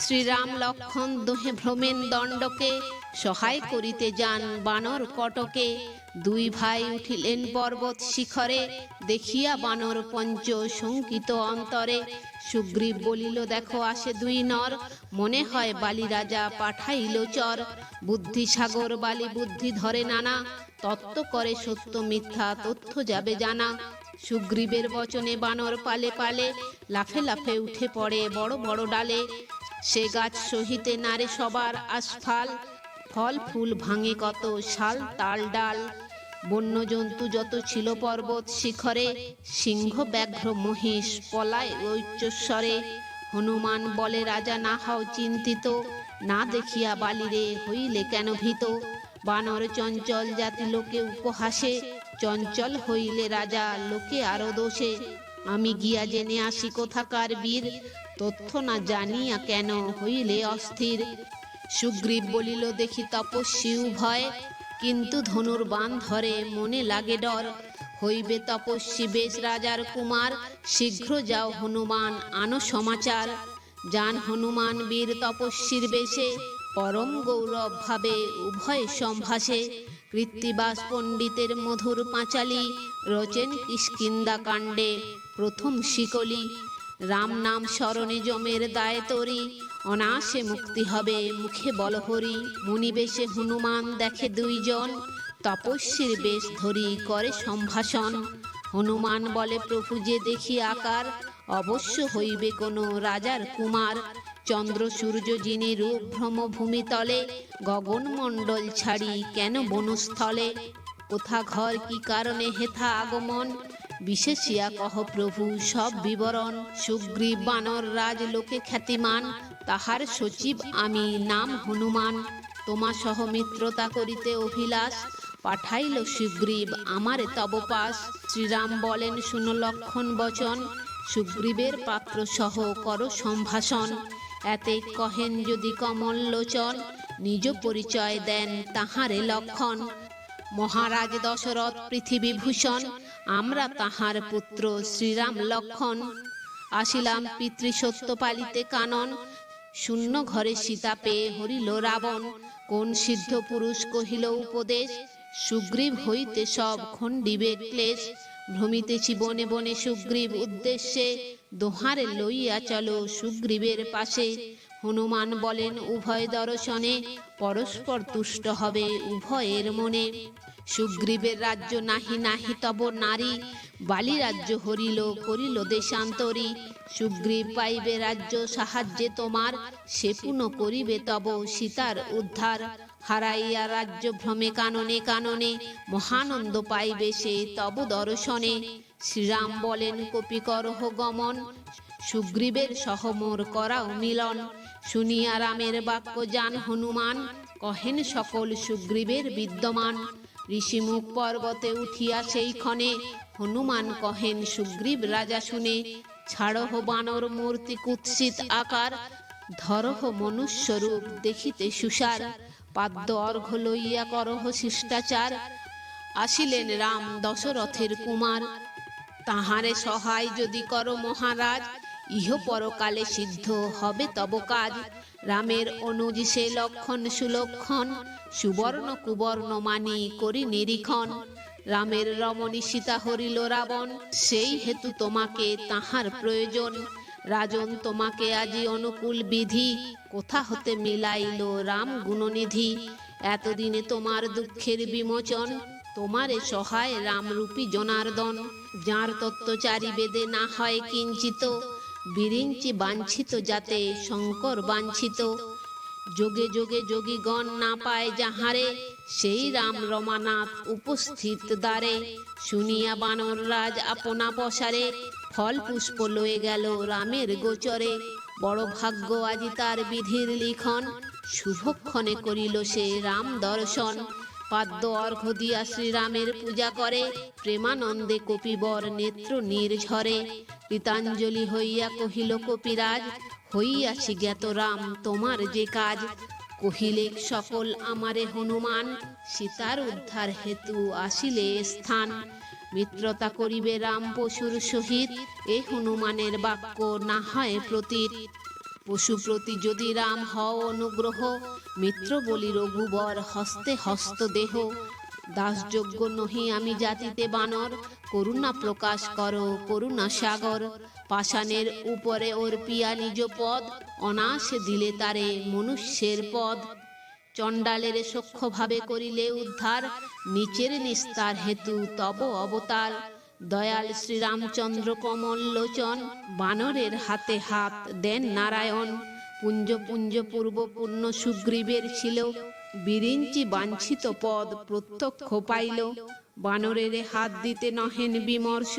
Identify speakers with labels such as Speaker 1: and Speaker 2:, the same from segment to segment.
Speaker 1: শ্রীরাম লক্ষণ দোহে ভ্রমেন দণ্ডকে, সহায় করিতে যান বানর কটকে। দুই ভাই উঠিলেন পর্বত শিখরে, দেখিয়া বানর পঞ্চ শঙ্কিত অন্তরে। সুগ্রীব বলিল, দেখো, আসে দুই নর, মনে হয় বালি রাজা পাঠাইল চর। বুদ্ধি সাগর বালি বুদ্ধি ধরে নানা, তত্ত্ব করে সত্য মিথ্যা তথ্য যাবে জানা। সুগ্রীবের বচনে বানর পালে পালে, লাফে লাফে উঠে পড়ে বড় বড় ডালে। সে গাছ সহিতে নারে সবার আস্ফাল। ফল ফুল ভাঙে কত শাল, তাল, ডাল। বন্য জন্তু যত ছিল পর্বত শিখরে, সিংহ ব্যাঘ্র মহিষ পলায় ঐচ্চস্বরে হনুমান বলে, রাজা, না হও চিন্তিত, না দেখিয়া বালিরে হইলে কেন ভীত? বানর চঞ্চল জাতি লোকে উপহাসে, চঞ্চল হইলে রাজা লোকে আরও দোষে। আমি গিয়া জেনে আসি কোথাকার বীর তথ্য না জানিয়া কেন হইলে অস্থির? সুগ্রীব বলিল, দেখি তপস্বী উভয়। কিন্তু ধনুর বান ধরে মনে লাগে ডর। হইবে তপস্বী বেশ রাজার কুমার। শীঘ্র যাও হনুমান, আনো সমাচার। যান হনুমান বীর তপস্বীর বেশে। পরম গৌরব ভাবে উভয় সম্ভাষে। কৃত্তিবাস পণ্ডিতের মধুর পাঁচালি। রচেন কিষ্কিন্দা কাণ্ডে প্রথম শিকলি। রাম নাম স্মরণে জমের দায় তরি অনাসে মুক্তি হবে মুখে বলহরি। মুনিবেশে হনুমান দেখে দুইজন, তপস্বীর বেশ ধরি করে সম্ভাষণ। হনুমান বলে, প্রভু যে দেখি আকার, অবশ্য হইবে কোনো রাজার কুমার। চন্দ্র, সূর্য যিনি রূপ ভ্রম ভূমিতলে গগন মণ্ডল ছাড়ি কেন বনস্থলে? কোথা ঘর কি কারণে হেথা আগমন? বিশেষিয়া কহ প্রভু, সব বিবরণ সুগ্রীব বানর রাজ লোকে খ্যাতিমান, তাহার সচিব আমি, নাম হনুমান। তোমা সহ মিত্রতা করিতে অভিলাষ, পাঠাইল সুগ্রীব আমারে তব পাশ শ্রীরাম বলেন, শুনো লক্ষণ বচন, সুগ্রীবের পাত্র সহ কর সম্ভাষণ। এতে কহেন যদি কমল লোচন, নিজ পরিচয় দেন তাহারে লক্ষণ। মহারাজ দশরথ পৃথিবী ভূষণ, আমরা তাহার পুত্র শ্রীরাম লক্ষণ। আসিলাম পিতৃসত্য পালিতে কানন, শূন্য ঘরে সীতা পেয়ে হরিল রাবণ। কোন সিদ্ধ পুরুষ কহিল উপদেশ, সুগ্রীব হইতে সব খণ্ডিবে ক্লেশ। ভ্রমিতেছি বনে বনে সুগ্রীব উদ্দেশ্যে, দোহারে লইয়া চলো সুগ্রীবের পাশে। হনুমান বলেন, উভয় দর্শনে পরস্পর তুষ্ট হবে উভয়ের মনে। সুগ্রীবের রাজ্য নাহি নাহি তব নারী। বালি রাজ্য হরিল, করিল দেশান্তরী। সুগ্রীব পাইবে রাজ্য সাহায্যে তোমার, সে পুনঃ করিবে তব সীতার উদ্ধার। হারাইয়া রাজ্য ভ্রমে কাননে কাননে, মহানন্দ পাইবে সে তব দর্শনে। শ্রীরাম বলেন কপিকরহ গমন সুগ্রীবের সহমোর করাও মিলন। শুনিয়া রামের বাক্য যান হনুমান, কহেন সকল সুগ্রীবের বিদ্যমান। ঋষিমুখ পর্বতে উঠিয়া সেই ক্ষণে হনুমান কহেন, সুগ্রীব রাজা শুনে, ছাড়হ বানর মূর্তি কুৎসিত আকার, ধরহ মনুষ্যরূপ দেখিতে সুসার। পাদ্য অর্ঘ লইয়া করহ শিষ্টাচার, আসিলেন রাম দশরথের কুমার। তাহারে সহায় যদি করো মহারাজ ইহ পরকালে সিদ্ধ হবে তব কাজ রামের অনুজ সে লক্ষণ সুলক্ষণ, সুবর্ণ কুবর্ণ মানি করি নিরীক্ষণ। রামের রমণী সীতা হরিল রাবণ, সেই হেতু তোমাকে তাহার প্রয়োজন। রাজন তোমাকে আজি অনুকূল বিধি, কোথা হতে মিলাইল রাম গুণনিধি? এতদিনে তোমার দুঃখের বিমোচন, তোমারে সহায় রামরূপী জনার্দন। যার তত্ত্বচারী বেদে না হয় কিঞ্চিত বিরিঞ্চি বাঞ্ছিত যাতে শঙ্কর বাঞ্ছিত। যোগে যোগে যোগীগণ না পায় যাহারে, সেই রাম রমানাথ উপস্থিত দ্বারে। শুনিয়া বানর রাজ আপনা পসারে ফল পুষ্প লয়ে গেল রামের গোচরে। বড় ভাগ্য আজি তার বিধির লিখন, শুভক্ষণে করিল সে রাম দর্শন। পাদ্য অর্ঘ দিয়া শ্রীরামের পূজা করে, প্রেমানন্দে কপিবর নেত্র নির্ঝরে। পিতাঞ্জলি হইয়া কহিল, কপিরাজ, হইয়াছি জ্ঞাত রাম, তোমার যে কাজ। কহিলে, সকল আমারে হনুমান, সীতার উদ্ধার হেতু আসিলে স্থান। মিত্রতা করিবে রাম পশুর সহিত, এ হনুমানের বাক্য না হয় প্রতীত। পশু প্রতি যদি রাম হও অনুগ্রহ, মিত্র বলি রঘুবর, হস্তে হস্ত দেহ। দাসযোগ্য নহি আমি জাতিতে বানর, করুণা প্রকাশ করো, করুণা সাগর। পাষাণের উপরে ওর পিয়া নিজ পদ অনাসে দিলে তারে মনুষ্যের পদ। চণ্ডালের সক্ষভাবে করিলে উদ্ধার, নিচের নিস্তার হেতু তব অবতার। দয়াল শ্রীরামচন্দ্র কমল লোচন বানরের হাতে হাত দেন নারায়ণ। পুঞ্জ পুঞ্জ পূর্ব পূর্ণ সুগ্রীবের ছিল, বিরিঞ্চি বাঞ্ছিত পদ প্রত্যক্ষ পাইল। বানরের হাত দিতে নহেন বিমর্ষ,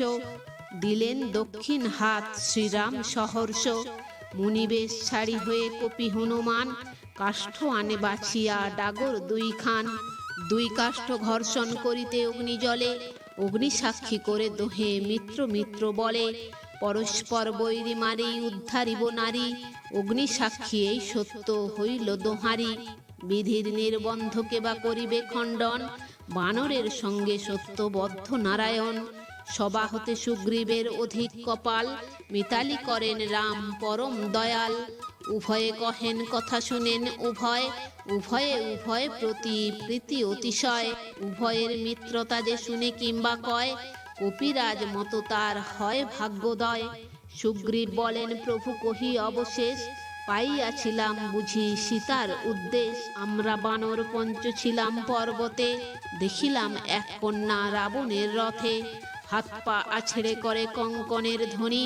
Speaker 1: দিলেন দক্ষিণ হাত শ্রীরাম সহর্ষ। মুনিবেশ ছাড়ি হয়ে কপি হনুমান, কাষ্ঠ আনে বাছিয়া ডাগর দুই খান দুই কাষ্ঠ ঘর্ষণ করিতে অগ্নি জলে অগ্নি সাক্ষী করে দোহে মিত্র মিত্র বলে, পরস্পর বৈরি মারি উদ্ধারিব নারী অগ্নি সাক্ষী এই সত্য হইল দোহারি। বিধির নির্বন্ধকে বা করিবে খণ্ডন? বানরের সঙ্গে সত্যবদ্ধ নারায়ণ। সবা হতে সুগ্রীবের অধিক কপাল, মিতালি করেন রাম পরম দয়াল। উভয়ে কহেন কথা শুনেন উভয়, উভয়ে উভয় প্রতি প্রীতি অতিশয়, উভয়ের মিত্রতা যে শুনে কিংবা কয়, কপিরাজ মতো তার হয় ভাগ্যোদয়। সুগ্রীব বলেন, প্রভু কহি অবশেষ, পাইয়াছিলাম বুঝি সীতার উদ্দেশ। আমরা বানর পঞ্চ ছিলাম পর্বতে, দেখিলাম এক কন্যা রাবণের রথে। হাত পা আছড়ে করে কঙ্কনের ধ্বনি,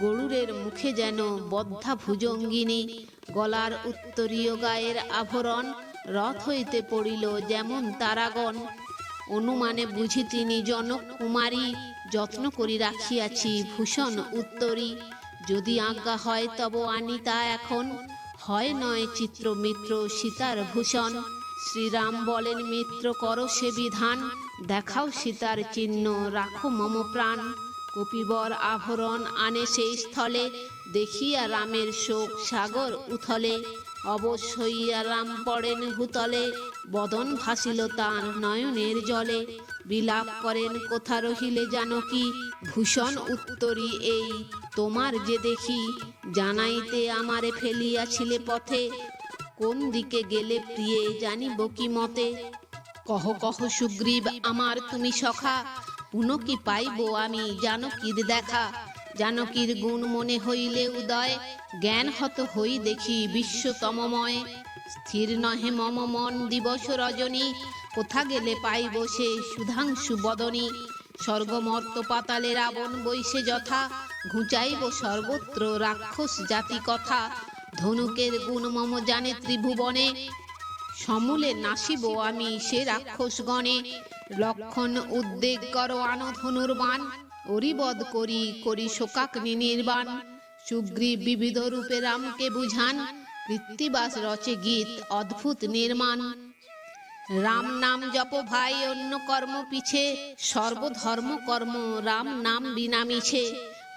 Speaker 1: গরুরের মুখে যেন বদ্ধা ভুজঙ্গিনী গলার উত্তরীয় গায়ের আভরণ, রথ হইতে পড়িল যেমন তারাগণ। অনুমানে বুঝি তিনি জনক কুমারী যত্ন করি রাখিয়াছি ভূষণ উত্তরী। যদি আজ্ঞা হয় তব আনি তা এখন, হয় নয় চিত্রমিত্র সীতার ভূষণ। শ্রীরাম বলেন মিত্র করো সে বিধান দেখাও সীতার চিহ্ন, রাখো মম প্রাণ। কপিবর আভরণ আনে সেই স্থলে, দেখিয়া রামের শোক সাগর উথলে। অবশ্যই রাম পড়েন ভূতলে, বদন ভাসিল তার নয়নের জলে। বিলাপ করেন, কোথা রহিলে জানকী ভূষণ উত্তরী এই, তোমার যে দেখি। জানাইতে আমারে ফেলিয়াছিলে পথে। কোন দিকে গেলে প্রিয়ে জানিব কি মতে? কহ কহ, সুগ্রীব, আমার তুমি সখা। পুনঃ কি পাইব আমি জানকীর দেখা। জানকীর গুণ মনে হইলে উদয়। জ্ঞান হত হই দেখি বিশ্বতমময়। স্থির নহে মম মন দিবস রজনী। কোথা গেলে পাইব সে সুধাংশু বদনী। স্বর্গমর্ত পাতালে রাবণ বৈশে যথা। ঘুচাইব সর্বত্র রাক্ষস জাতি কথা। ধনুকের গুণ মম জানে ত্রিভুবনে। সমূলে নাসিব আমি সে রাক্ষস গণে লক্ষণ উদ্বেগ করো আনো ধনুর্বাণ অরিবদ করি করি শোকাগ্নি নির্বাণ। সুগ্রীব বিবিধ রূপে রামকে বুঝান, কৃত্তিবাস রচে গীত অদ্ভুত নির্মাণ। রাম নাম জপ ভাই, অন্য কর্ম পিছে, সর্বধর্ম কর্ম রাম নাম বিনা মিছে।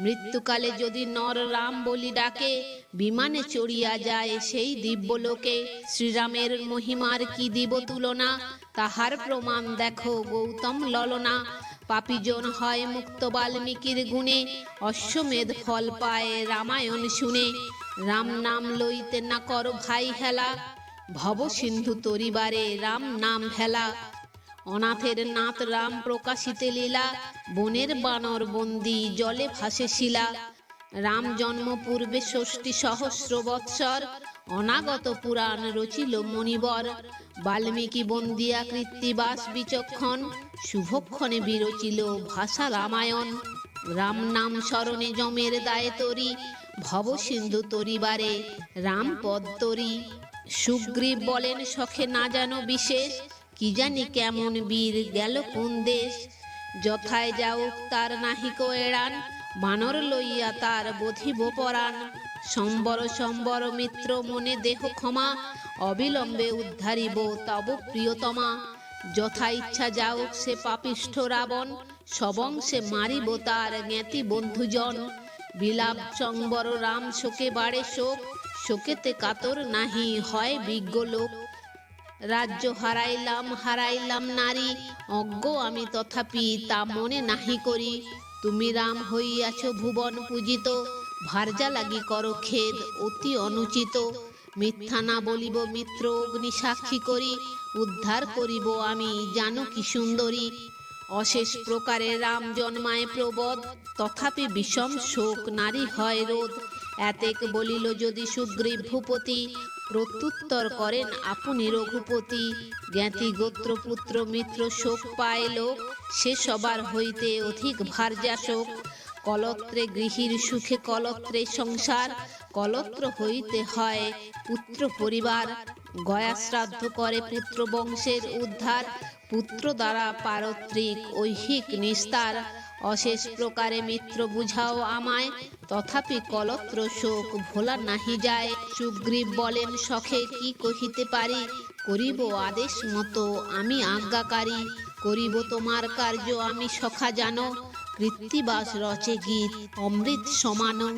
Speaker 1: মৃত্যুকালে যদি নর রাম বলি ডাকে, বিমানে চড়িয়া যায় সেই দিব্যলোকে, শ্রীরামের মহিমার কি দিব তুলনা? তাহার প্রমাণ দেখো গৌতম ললনা। পাপিজন হয় মুক্ত বাল্মীকির গুণে, অশ্বমেধ ফল পায় রামায়ণ শুনে। রাম নাম লইতে না কর ভাই হেলা, ভব সিন্ধু তরিবারে রাম নাম ভেলা অনাথের নাথ রাম প্রকাশিতে লীলা, বনের বানর বন্দি জলে ভাসে শিলা। রাম জন্ম পূর্বে ষষ্ঠী সহস্র বৎসর, অনাগত পুরাণ রচিল মণিবর। বাল্মীকি বন্দিয়া কৃত্তিবাস বিচক্ষণ, শুভক্ষণে বিরচিল ভাষা রামায়ণ। রাম নাম স্মরণে জমের দায়ে তরি, ভব সিন্ধু তরিবারে রাম পদ তরি। সুগ্রীব বলেন, সখে না জানো বিশেষ কি জানি কেমন বীর গেল কোন দেশ? যথায় যাওক তার নাহিক এড়ান বানর লইয়া তার বধিব পরাণ। সম্বর সম্বর মিত্র মনে দেহ ক্ষমা, অবিলম্বে উদ্ধারিব তব প্রিয়তমা। যথা ইচ্ছা যাওক সে পাপিষ্ঠ রাবণ, সবংশে মারিব তার জ্ঞাতি বন্ধুজন। বিলাপ সংবর রাম শোকে বাড়ে শোক, শোকেতে কাতর নাহি হয় বিজ্ঞ লোক রাজ্য হারাইলাম হারাইলাম নারী। অজ্ঞ আমি তথাপি তা মনে নাহি করি। তুমি রাম হইয়াছ ভুবন পূজিত, ভার্যা লাগি কর খেদ অতি অনুচিত। মিথ্যা না বলিব মিত্র অগ্নি সাক্ষী করি, উদ্ধার করিব আমি জানো কি সুন্দরী। অশেষ প্রকারে রাম জন্মায় প্রবদ, তথাপি বিষম শোক নারী হয় রোধ। এতেক বলিল যদি সুগ্রীব ভূপতি প্রত্যুত্তর করেন আপনি রঘুপতি। জ্ঞাতি গোত্রপুত্র মিত্র, শোক পায় লোক। সে সবার হইতে অধিক ভার্যা শোক কলত্রে গৃহীর সুখে কলত্রে সংসার। কলত্র হইতে হয় পুত্র পরিবার। গয়া শ্রাদ্ধ করে পুত্র বংশের উদ্ধার। পুত্র দ্বারা পারত্রিক ঐহিক নিস্তার। অশেষ প্রকারে মিত্র বুঝাও আমায়। তথাপি কলত্র শোক ভোলা নাহি যায়। সুগ্রীব বলেন, সখে, কি কহিতে পারি? করিব আদেশ মতো আমি আজ্ঞাকারী। করিব তোমার কার্য আমি সখা জানো। কৃত্তিবাস রচে গীত অমৃত সমান।